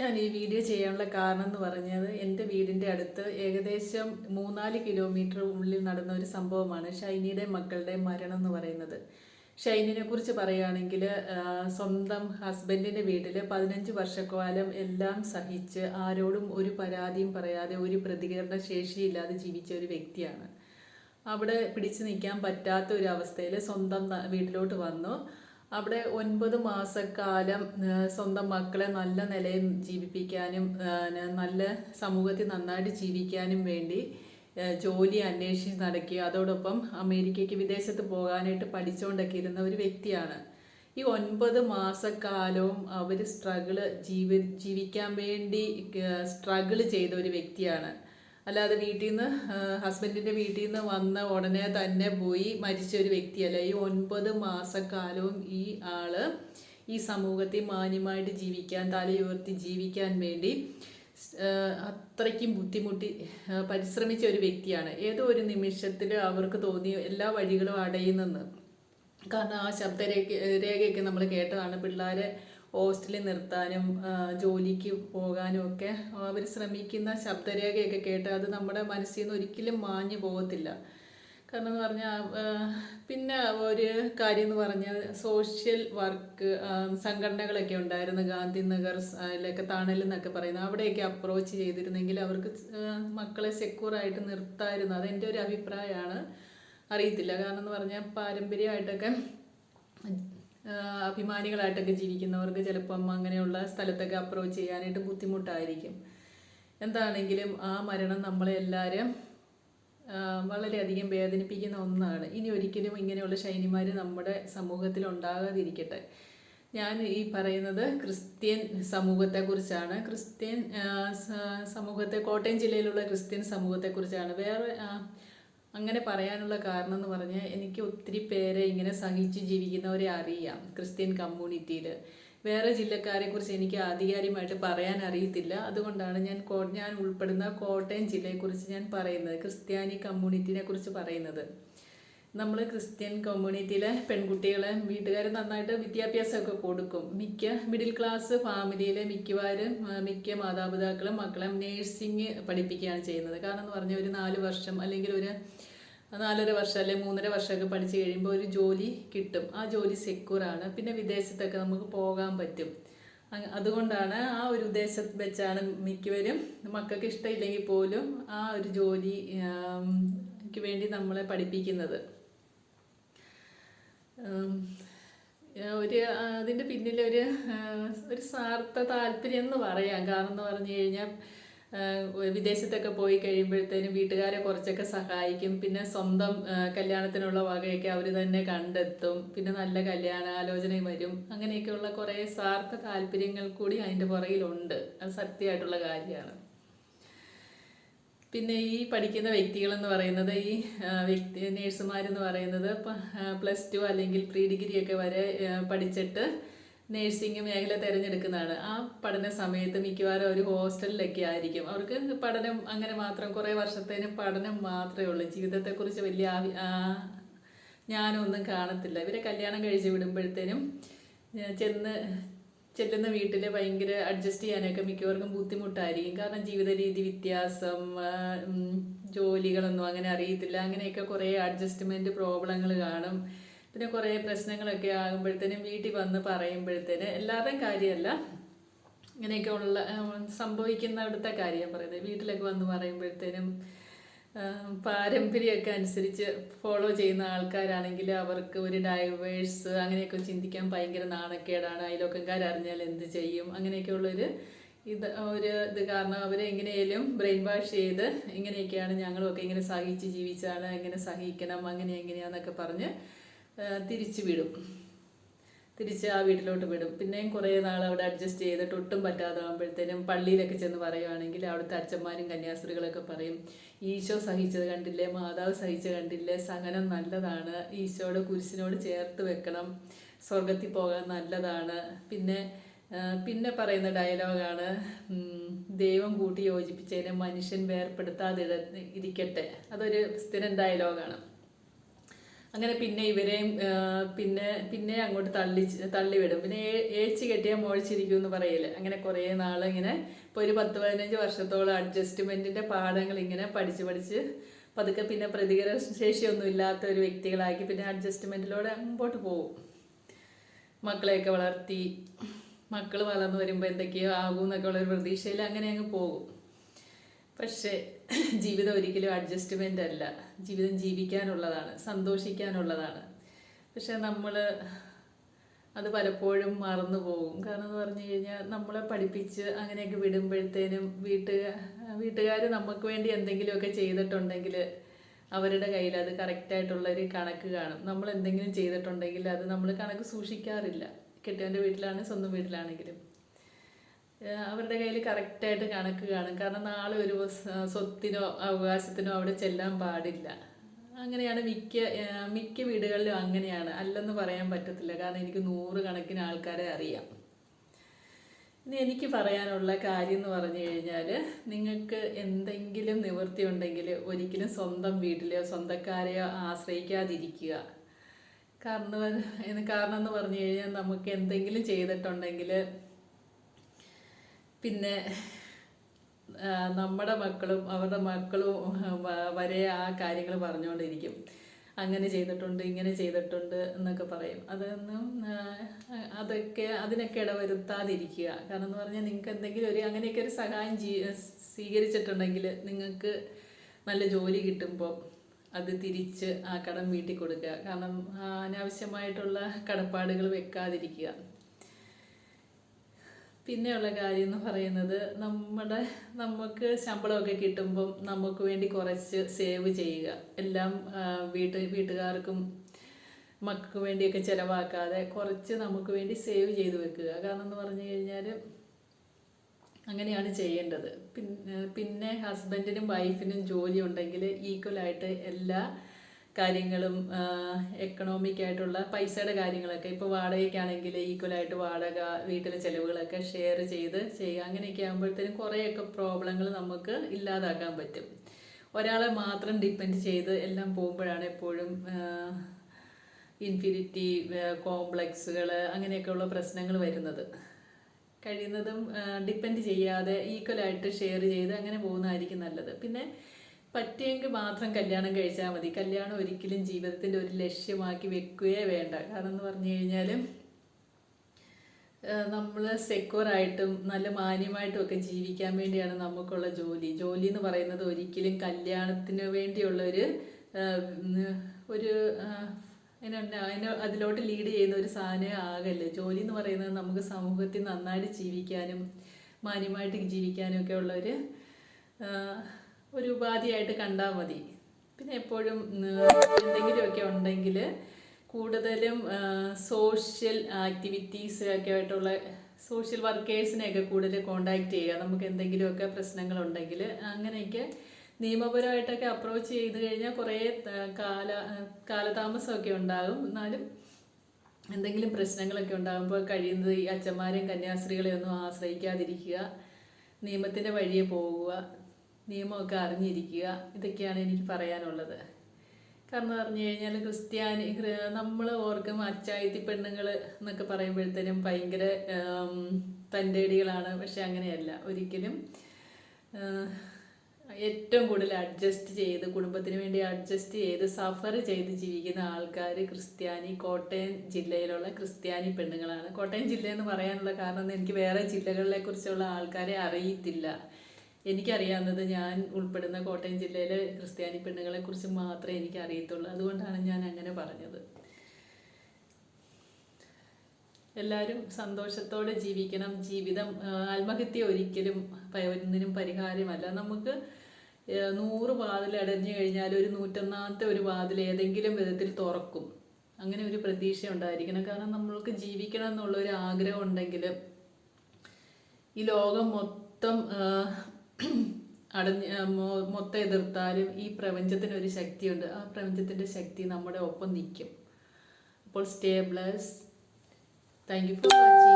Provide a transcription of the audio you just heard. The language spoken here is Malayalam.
ഞാൻ ഈ വീഡിയോ ചെയ്യാനുള്ള കാരണം എന്ന് പറഞ്ഞത് എന്റെ വീടിന്റെ അടുത്ത് ഏകദേശം മൂന്നാൽ കിലോമീറ്റർ ഉള്ളിൽ നടന്ന ഒരു സംഭവമാണ് ഷൈനിയുടെ മക്കളുടെ മരണം എന്ന് പറയുന്നത്. ഷൈനിനെ കുറിച്ച് പറയുകയാണെങ്കിൽ സ്വന്തം ഹസ്ബൻഡിന്റെ വീട്ടിൽ പതിനഞ്ച് വർഷക്കാലം എല്ലാം സഹിച്ച് ആരോടും ഒരു പരാതിയും പറയാതെ ഒരു പ്രതികരണ ശേഷിയില്ലാതെ ജീവിച്ച ഒരു വ്യക്തിയാണ്. അവിടെ പിടിച്ചു നിൽക്കാൻ പറ്റാത്ത ഒരു അവസ്ഥയിൽ സ്വന്തം വീട്ടിലോട്ട് വന്നു. അവിടെ ഒൻപത് മാസക്കാലം സ്വന്തം മക്കളെ നല്ല നിലയിൽ ജീവിപ്പിക്കാനും നല്ല സമൂഹത്തിൽ നന്നായിട്ട് ജീവിക്കാനും വേണ്ടി ജോലി അന്വേഷിച്ച് നടക്കി അതോടൊപ്പം അമേരിക്കയ്ക്ക് വിദേശത്ത് പോകാനായിട്ട് പഠിച്ചുകൊണ്ടൊക്കെ ഇരുന്ന ഒരു വ്യക്തിയാണ്. ഈ ഒൻപത് മാസക്കാലവും അവർ സ്ട്രഗിൾ ജീവി ജീവിക്കാൻ വേണ്ടി സ്ട്രഗിൾ ചെയ്ത ഒരു വ്യക്തിയാണ്. അല്ലാതെ വീട്ടിൽ നിന്ന് ഹസ്ബൻഡിന്റെ വീട്ടിൽ നിന്ന് വന്ന ഉടനെ തന്നെ പോയി മരിച്ച ഒരു വ്യക്തിയല്ല. ഈ ഒൻപത് മാസക്കാലവും ഈ ആൾ ഈ സമൂഹത്തിൽ മാന്യമായിട്ട് ജീവിക്കാൻ തലയുയർത്തി ജീവിക്കാൻ വേണ്ടി അത്രയ്ക്കും ബുദ്ധിമുട്ടി പരിശ്രമിച്ച ഒരു വ്യക്തിയാണ്. ഏതോ ഒരു നിമിഷത്തിൽ അവർക്ക് തോന്നി എല്ലാ വഴികളും അടയുന്നെന്ന്. കാരണം ആ ശബ്ദരേഖ രേഖയൊക്കെ നമ്മൾ കേട്ടതാണ്. പിള്ളേരെ ഹോസ്റ്റലിൽ നിർത്താനും ജോലിക്ക് പോകാനും ഒക്കെ അവർ ശ്രമിക്കുന്ന ശബ്ദരേഖയൊക്കെ കേട്ട് അത് നമ്മുടെ മനസ്സിൽ നിന്ന് ഒരിക്കലും മാഞ്ഞു പോകത്തില്ല. കാരണം എന്ന് പറഞ്ഞാൽ പിന്നെ ഒരു കാര്യം എന്ന് പറഞ്ഞാൽ സോഷ്യൽ വർക്ക് സംഘടനകളൊക്കെ ഉണ്ടായിരുന്നു. ഗാന്ധി നഗർ അതിലൊക്കെ തണൽ എന്നൊക്കെ പറയുന്നത് അവിടെയൊക്കെ അപ്രോച്ച് ചെയ്തിരുന്നെങ്കിൽ അവർക്ക് മക്കളെ സെക്യൂറായിട്ട് നിർത്തായിരുന്നു. അതെന്റെ ഒരു അഭിപ്രായമാണ്. അറിയത്തില്ല. കാരണം എന്ന് പറഞ്ഞാൽ പാരമ്പര്യമായിട്ടൊക്കെ അഭിമാനികളായിട്ടൊക്കെ ജീവിക്കുന്നവർക്ക് ചിലപ്പം അങ്ങനെയുള്ള സ്ഥലത്തൊക്കെ അപ്രോച്ച് ചെയ്യാനായിട്ട് ബുദ്ധിമുട്ടായിരിക്കും. എന്താണെങ്കിലും ആ മരണം നമ്മളെ എല്ലാവരും വളരെയധികം വേദനിപ്പിക്കുന്ന ഒന്നാണ്. ഇനി ഒരിക്കലും ഇങ്ങനെയുള്ള ശൈനിമാർ നമ്മുടെ സമൂഹത്തിൽ ഉണ്ടാകാതിരിക്കട്ടെ. ഞാൻ ഈ പറയുന്നത് ക്രിസ്ത്യൻ സമൂഹത്തെക്കുറിച്ചാണ്. ക്രിസ്ത്യൻ സമൂഹത്തെ കോട്ടയം ജില്ലയിലുള്ള ക്രിസ്ത്യൻ സമൂഹത്തെക്കുറിച്ചാണ്. വേറെ അങ്ങനെ പറയാനുള്ള കാരണം എന്ന് പറഞ്ഞാൽ എനിക്ക് ഒത്തിരി പേരെ ഇങ്ങനെ സഹിച്ച് ജീവിക്കുന്നവരെ അറിയാം ക്രിസ്ത്യൻ കമ്മ്യൂണിറ്റിയിൽ വേറെ ജില്ലക്കാരെക്കുറിച്ച് എനിക്ക് ആധികാരികമായിട്ട് പറയാൻ അറിയത്തില്ല. അതുകൊണ്ടാണ് ഞാൻ ഞാൻ ഉൾപ്പെടുന്ന കോട്ടയം ജില്ലയെക്കുറിച്ച് ഞാൻ പറയുന്നത് ക്രിസ്ത്യാനി കമ്മ്യൂണിറ്റിനെ കുറിച്ച് പറയുന്നത്. നമ്മൾ ക്രിസ്ത്യൻ കമ്മ്യൂണിറ്റിയിലെ പെൺകുട്ടികളെ വീട്ടുകാർ നന്നായിട്ട് വിദ്യാഭ്യാസമൊക്കെ കൊടുക്കും. മിക്ക മിഡിൽ ക്ലാസ് ഫാമിലിയിലെ മിക്കവാറും മിക്ക മാതാപിതാക്കളും മക്കളെ നേഴ്സിംഗ് പഠിപ്പിക്കുകയാണ് ചെയ്യുന്നത്. കാരണം എന്ന് പറഞ്ഞാൽ ഒരു നാല് വർഷം അല്ലെങ്കിൽ ഒരു നാലര വർഷം അല്ലെങ്കിൽ മൂന്നര വർഷമൊക്കെ പഠിച്ചു കഴിയുമ്പോൾ ഒരു ജോലി കിട്ടും. ആ ജോലി സെക്യൂറാണ് പിന്നെ വിദേശത്തൊക്കെ നമുക്ക് പോകാൻ പറ്റും. അതുകൊണ്ടാണ് ആ ഒരു ഉദ്ദേശം വെച്ചാണ് മിക്കവരും മക്കൾക്ക് ഇഷ്ടമില്ലെങ്കിൽ പോലും ആ ഒരു ജോലിക്ക് ക്ക് വേണ്ടി നമ്മളെ പഠിപ്പിക്കുന്നത്. ഒരു അതിന്റെ പിന്നിലൊരു ഒരു സ്വാർത്ഥ താല്പര്യം എന്ന് പറയാം. കാരണം എന്ന് പറഞ്ഞു കഴിഞ്ഞാൽ വിദേശത്തൊക്കെ പോയി കഴിയുമ്പോഴത്തേനും വീട്ടുകാരെ കുറച്ചൊക്കെ സഹായിക്കും. പിന്നെ സ്വന്തം കല്യാണത്തിനുള്ള വകയൊക്കെ അവർ തന്നെ കണ്ടെത്തും. പിന്നെ നല്ല കല്യാണാലോചന വരും. അങ്ങനെയൊക്കെയുള്ള കുറേ സ്വാർത്ഥ താല്പര്യങ്ങൾ കൂടി അതിന്റെ പുറകിലുണ്ട്. അത് സത്യമായിട്ടുള്ള കാര്യമാണ്. പിന്നെ ഈ പഠിക്കുന്ന വ്യക്തികളെന്ന് പറയുന്നത് ഈ വ്യക്തി നേഴ്സുമാരെന്ന് പറയുന്നത് പ്ലസ് ടു അല്ലെങ്കിൽ പ്രീ ഡിഗ്രി ഒക്കെ വരെ പഠിച്ചിട്ട് നേഴ്സിംഗ് മേഖല തിരഞ്ഞെടുക്കുന്നതാണ്. ആ പഠന സമയത്ത് മിക്കവാറും ഒരു ഹോസ്റ്റലിലൊക്കെ ആയിരിക്കും. അവർക്ക് പഠനം അങ്ങനെ മാത്രം കുറേ വർഷത്തേന് പഠനം മാത്രമേ ഉള്ളൂ. ജീവിതത്തെക്കുറിച്ച് വലിയ ജ്ഞാനമൊന്നും കാണത്തില്ല. ഇവരെ കല്യാണം കഴിച്ച് വിടുമ്പോഴത്തേനും ചെന്ന് ചെല്ലുന്ന വീട്ടിൽ ഭയങ്കര അഡ്ജസ്റ്റ് ചെയ്യാനൊക്കെ മിക്കവർക്കും ബുദ്ധിമുട്ടായിരിക്കും. കാരണം ജീവിത രീതി വ്യത്യാസം ജോലികളൊന്നും അങ്ങനെ അറിയത്തില്ല. അങ്ങനെയൊക്കെ കുറേ അഡ്ജസ്റ്റ്മെന്റ് പ്രോബ്ലങ്ങൾ കാണും. പിന്നെ കുറേ പ്രശ്നങ്ങളൊക്കെ ആകുമ്പോഴത്തേനും വീട്ടിൽ വന്ന് പറയുമ്പോഴത്തേന് എല്ലാവരുടെയും കാര്യമല്ല. ഇങ്ങനെയൊക്കെ ഉള്ള സംഭവിക്കുന്ന സംഭവിക്കുന്നിടത്തെ കാര്യം പറയുന്നത്. വീട്ടിലൊക്കെ വന്ന് പറയുമ്പോഴത്തേനും പാരമ്പര്യമൊക്കെ അനുസരിച്ച് ഫോളോ ചെയ്യുന്ന ആൾക്കാരാണെങ്കിൽ അവർക്ക് ഒരു ഡൈവേഴ്സ് അങ്ങനെയൊക്കെ ചിന്തിക്കാൻ ഭയങ്കര നാണക്കേടാണ്. അയൽവക്കക്കാരറിഞ്ഞാൽ എന്ത് ചെയ്യും? അങ്ങനെയൊക്കെയുള്ളൊരു ഇത് ഒരു ഇത് കാരണം അവരെ എങ്ങനെയെങ്കിലും ബ്രെയിൻ വാഷ് ചെയ്ത് ഇങ്ങനെയൊക്കെയാണ് ഞങ്ങളൊക്കെ ഇങ്ങനെ സഹിച്ച് ജീവിച്ചാണ് ഇങ്ങനെ സഹിക്കണം അങ്ങനെ എങ്ങനെയാന്നൊക്കെ പറഞ്ഞ് തിരിച്ചു വിടും തിരിച്ച് ആ വീട്ടിലോട്ട് വിടും. പിന്നെയും കുറേ നാൾ അവിടെ അഡ്ജസ്റ്റ് ചെയ്തിട്ട് ഒട്ടും പറ്റാതാകുമ്പോഴത്തേനും പള്ളിയിലൊക്കെ ചെന്ന് പറയുവാണെങ്കിൽ അവിടുത്തെ അച്ഛന്മാരും കന്യാസ്ത്രീകളൊക്കെ പറയും ഈശോ സഹിച്ചത് കണ്ടില്ലേ? മാതാവ് സഹിച്ചത് കണ്ടില്ലേ? സഹനം നല്ലതാണ്. ഈശോയുടെ കുരിശിനോട് ചേർത്ത് വെക്കണം. സ്വർഗത്തിൽ പോകാൻ നല്ലതാണ്. പിന്നെ പിന്നെ പറയുന്ന ഡയലോഗാണ് ദൈവം കൂട്ടി യോജിപ്പിച്ചതിനെ മനുഷ്യൻ വേർപ്പെടുത്താതെ ഇരിക്കട്ടെ. അതൊരു സ്ഥിരം ഡയലോഗാണ് അങ്ങനെ പിന്നെ ഇവരെയും പിന്നെ പിന്നെ അങ്ങോട്ട് തള്ളി തള്ളിവിടും. പിന്നെ ഏച്ചി കെട്ടിയാൽ മോഴിച്ചിരിക്കും എന്ന് പറയില്ല? അങ്ങനെ കുറേ നാൾ ഇങ്ങനെ ഇപ്പോൾ ഒരു പത്ത് പതിനഞ്ച് വർഷത്തോളം അഡ്ജസ്റ്റ്മെന്റിന്റെ പാഠങ്ങൾ ഇങ്ങനെ പഠിച്ച് പഠിച്ച് പതുക്കെ പിന്നെ പ്രതികരണ ശേഷിയൊന്നും ഇല്ലാത്ത ഒരു വ്യക്തികളാക്കി പിന്നെ അഡ്ജസ്റ്റ്മെന്റിലൂടെ മുമ്പോട്ട് പോകും മക്കളെയൊക്കെ വളർത്തി മക്കൾ വളർന്നു വരുമ്പോൾ എന്തൊക്കെയോ ആകും എന്നൊക്കെ ഉള്ളൊരു പ്രതീക്ഷയിൽ അങ്ങനെ അങ്ങ് പോകും. പക്ഷേ ജീവിതം ഒരിക്കലും അഡ്ജസ്റ്റ്മെന്റ് അല്ല. ജീവിതം ജീവിക്കാനുള്ളതാണ് സന്തോഷിക്കാനുള്ളതാണ്. പക്ഷെ നമ്മൾ അത് പലപ്പോഴും മറന്നു പോകും. കാരണം എന്ന് പറഞ്ഞു കഴിഞ്ഞാൽ നമ്മളെ പഠിപ്പിച്ച് അങ്ങനെയൊക്കെ വിടുമ്പോഴത്തേനും വീട്ടുകാർ വീട്ടുകാർ നമുക്ക് വേണ്ടി എന്തെങ്കിലുമൊക്കെ ചെയ്തിട്ടുണ്ടെങ്കിൽ അവരുടെ കയ്യിൽ അത് കറക്റ്റായിട്ടുള്ളൊരു കണക്ക് കാണും. നമ്മൾ എന്തെങ്കിലും ചെയ്തിട്ടുണ്ടെങ്കിൽ അത് നമ്മൾ കണക്ക് സൂക്ഷിക്കാറില്ല. കെട്ടിയവന്റെ വീട്ടിലാണ് സ്വന്തം വീട്ടിലാണെങ്കിലും. അവരുടെ കയ്യിൽ കറക്റ്റായിട്ട് കണക്ക് കാണും. കാരണം നാളെ ഒരു സ്വത്തിനോ അവകാശത്തിനോ അവിടെ ചെല്ലാൻ പാടില്ല. അങ്ങനെയാണ് മിക്ക മിക്ക വീടുകളിലും അങ്ങനെയാണ്. അല്ലെന്ന് പറയാൻ പറ്റത്തില്ല. കാരണം എനിക്ക് നൂറ് കണക്കിന് ആൾക്കാരെ അറിയാം. ഇനി എനിക്ക് പറയാനുള്ള കാര്യം എന്ന് പറഞ്ഞു കഴിഞ്ഞാൽ നിങ്ങൾക്ക് എന്തെങ്കിലും നിവൃത്തി ഉണ്ടെങ്കിൽ ഒരിക്കലും സ്വന്തം വീട്ടിലെയോ സ്വന്തക്കാരെയോ ആശ്രയിക്കാതിരിക്കുക. കാരണം കാരണം എന്ന് പറഞ്ഞു കഴിഞ്ഞാൽ നമുക്ക് എന്തെങ്കിലും ചെയ്തിട്ടുണ്ടെങ്കിൽ പിന്നെ നമ്മുടെ മക്കളും അവരുടെ മക്കളും വരെ ആ കാര്യങ്ങൾ പറഞ്ഞുകൊണ്ടിരിക്കും അങ്ങനെ ചെയ്തിട്ടുണ്ട് ഇങ്ങനെ ചെയ്തിട്ടുണ്ട് എന്നൊക്കെ പറയും. അതൊന്നും അതൊക്കെ അതിനൊക്കെ ഇടവരുത്താതിരിക്കുക. കാരണം എന്ന് പറഞ്ഞാൽ നിങ്ങൾക്ക് എന്തെങ്കിലും ഒരു അങ്ങനെയൊക്കെ ഒരു സഹായം ജീ സ്വീകരിച്ചിട്ടുണ്ടെങ്കിൽ നിങ്ങൾക്ക് നല്ല ജോലി കിട്ടുമ്പോൾ അത് തിരിച്ച് ആ കടം വീട്ടിൽ കൊടുക്കുക കാരണം അനാവശ്യമായിട്ടുള്ള കടപ്പാടുകൾ വെക്കാതിരിക്കുക. പിന്നെയുള്ള കാര്യം എന്ന് പറയുന്നത് നമ്മുടെ നമുക്ക് ശമ്പളമൊക്കെ കിട്ടുമ്പം നമുക്ക് വേണ്ടി കുറച്ച് സേവ് ചെയ്യുക. എല്ലാം വീട്ട് വീട്ടുകാർക്കും മക്കൾക്ക് വേണ്ടിയൊക്കെ ചിലവാക്കാതെ കുറച്ച് നമുക്ക് വേണ്ടി സേവ് ചെയ്ത് വെക്കുക. കാരണം എന്ന് പറഞ്ഞു കഴിഞ്ഞാൽ അങ്ങനെയാണ് ചെയ്യേണ്ടത്. പിന്നെ പിന്നെ ഹസ്ബൻഡിനും വൈഫിനും ജോലി ഉണ്ടെങ്കിൽ ഈക്വലായിട്ട് എല്ലാ കാര്യങ്ങളും എക്കണോമിക് ആയിട്ടുള്ള പൈസയുടെ കാര്യങ്ങളൊക്കെ ഇപ്പോൾ വാടകയ്ക്കാണെങ്കിൽ ഈക്വലായിട്ട് വാടക വീട്ടിലെ ചിലവുകളൊക്കെ ഷെയർ ചെയ്ത് ചെയ്യുക. അങ്ങനെയൊക്കെ ആകുമ്പോഴത്തേനും കുറേയൊക്കെ പ്രോബ്ലങ്ങൾ നമുക്ക് ഇല്ലാതാക്കാൻ പറ്റും. ഒരാളെ മാത്രം ഡിപ്പെൻഡ് ചെയ്ത് എല്ലാം പോകുമ്പോഴാണ് എപ്പോഴും ഇൻഫിനിറ്റി കോംപ്ലക്സുകൾ അങ്ങനെയൊക്കെയുള്ള പ്രശ്നങ്ങൾ വരുന്നത്. കഴിയുന്നതും ഡിപ്പെൻഡ് ചെയ്യാതെ ഈക്വലായിട്ട് ഷെയർ ചെയ്ത് അങ്ങനെ പോകുന്നതായിരിക്കും നല്ലത്. പിന്നെ പറ്റിയെങ്കിൽ മാത്രം കല്യാണം കഴിച്ചാൽ മതി. കല്യാണം ഒരിക്കലും ജീവിതത്തിന്റെ ഒരു ലക്ഷ്യമാക്കി വെക്കുകയേ വേണ്ട. കാരണം എന്ന് പറഞ്ഞു കഴിഞ്ഞാൽ നമ്മൾ സെക്യൂറായിട്ടും നല്ല മാന്യമായിട്ടും ഒക്കെ ജീവിക്കാൻ വേണ്ടിയാണ് നമുക്കുള്ള ജോലി. ജോലി എന്ന് പറയുന്നത് ഒരിക്കലും കല്യാണത്തിന് വേണ്ടിയുള്ള ഒരു ഒരു അതിനെ അതിലോട്ട് ലീഡ് ചെയ്യുന്ന ഒരു സാധനം ആകല്ല. ജോലി എന്ന് പറയുന്നത് നമുക്ക് സമൂഹത്തിൽ നന്നായിട്ട് ജീവിക്കാനും മാന്യമായിട്ട് ജീവിക്കാനും ഒക്കെ ഉള്ള ഒരു ഒരു ഉപാധിയായിട്ട് കണ്ടാൽ മതി. പിന്നെ എപ്പോഴും എന്തെങ്കിലുമൊക്കെ ഉണ്ടെങ്കിൽ കൂടുതലും സോഷ്യൽ ആക്ടിവിറ്റീസ് ഒക്കെ ആയിട്ടുള്ള സോഷ്യൽ വർക്കേഴ്സിനെയൊക്കെ കൂടുതൽ കോണ്ടാക്ട് ചെയ്യുക. നമുക്ക് എന്തെങ്കിലുമൊക്കെ പ്രശ്നങ്ങളുണ്ടെങ്കിൽ അങ്ങനെയൊക്കെ നിയമപരമായിട്ടൊക്കെ അപ്രോച്ച് ചെയ്ത് കഴിഞ്ഞാൽ കുറേ കാല കാലതാമസമൊക്കെ ഉണ്ടാകും. എന്നാലും എന്തെങ്കിലും പ്രശ്നങ്ങളൊക്കെ ഉണ്ടാകുമ്പോൾ കഴിയുന്നത് ഈ അച്ഛന്മാരെയും കന്യാസ്ത്രീകളെയൊന്നും ആശ്രയിക്കാതിരിക്കുക. നിയമത്തിന്റെ വഴിയെ പോവുക നിയമമൊക്കെ അറിഞ്ഞിരിക്കുക. ഇതൊക്കെയാണ് എനിക്ക് പറയാനുള്ളത്. കാരണം പറഞ്ഞു കഴിഞ്ഞാൽ ക്രിസ്ത്യാനി നമ്മൾ ഓർക്കും അച്ചായത്തി പെണ്ണുങ്ങൾ എന്നൊക്കെ പറയുമ്പോഴത്തേനും ഭയങ്കര തന്റെടികളാണ്. പക്ഷെ അങ്ങനെയല്ല. ഒരിക്കലും ഏറ്റവും കൂടുതൽ അഡ്ജസ്റ്റ് ചെയ്ത് കുടുംബത്തിന് വേണ്ടി അഡ്ജസ്റ്റ് ചെയ്ത് സഫർ ചെയ്ത് ജീവിക്കുന്ന ആൾക്കാർ ക്രിസ്ത്യാനി കോട്ടയം ജില്ലയിലുള്ള ക്രിസ്ത്യാനി പെണ്ണുങ്ങളാണ്. കോട്ടയം ജില്ല എന്ന് പറയാനുള്ള കാരണം എനിക്ക് വേറെ ജില്ലകളിലെ കുറിച്ചുള്ള ആൾക്കാരെ അറിയത്തില്ല. എനിക്കറിയാവുന്നത് ഞാൻ ഉൾപ്പെടുന്ന കോട്ടയം ജില്ലയിലെ ക്രിസ്ത്യാനി പെണ്ണുങ്ങളെ കുറിച്ച് മാത്രമേ എനിക്ക് അറിയത്തുള്ളൂ അതുകൊണ്ടാണ് ഞാൻ അങ്ങനെ പറഞ്ഞത്. എല്ലാവരും സന്തോഷത്തോടെ ജീവിക്കണം. ജീവിതം ആത്മഹത്യ ഒരിക്കലും ഒന്നിനും പരിഹാരമല്ല. നമുക്ക് നൂറ് വാതിൽ അടഞ്ഞു കഴിഞ്ഞാൽ ഒരു നൂറ്റൊന്നാമത്തെ ഒരു വാതിൽ ഏതെങ്കിലും വിധത്തിൽ തുറക്കും. അങ്ങനെ ഒരു പ്രതീക്ഷ ഉണ്ടായിരിക്കണം. കാരണം നമ്മൾക്ക് ജീവിക്കണം എന്നുള്ള ഒരു ആഗ്രഹം ഉണ്ടെങ്കിൽ ഈ ലോകം മൊത്തം അടഞ്ഞ് മൊത്തം എതിർത്താലും ഈ പ്രപഞ്ചത്തിന് ഒരു ശക്തിയുണ്ട്. ആ പ്രപഞ്ചത്തിന്റെ ശക്തി നമ്മുടെ ഒപ്പം നിൽക്കും. അപ്പോൾ stay blessed thank you for watching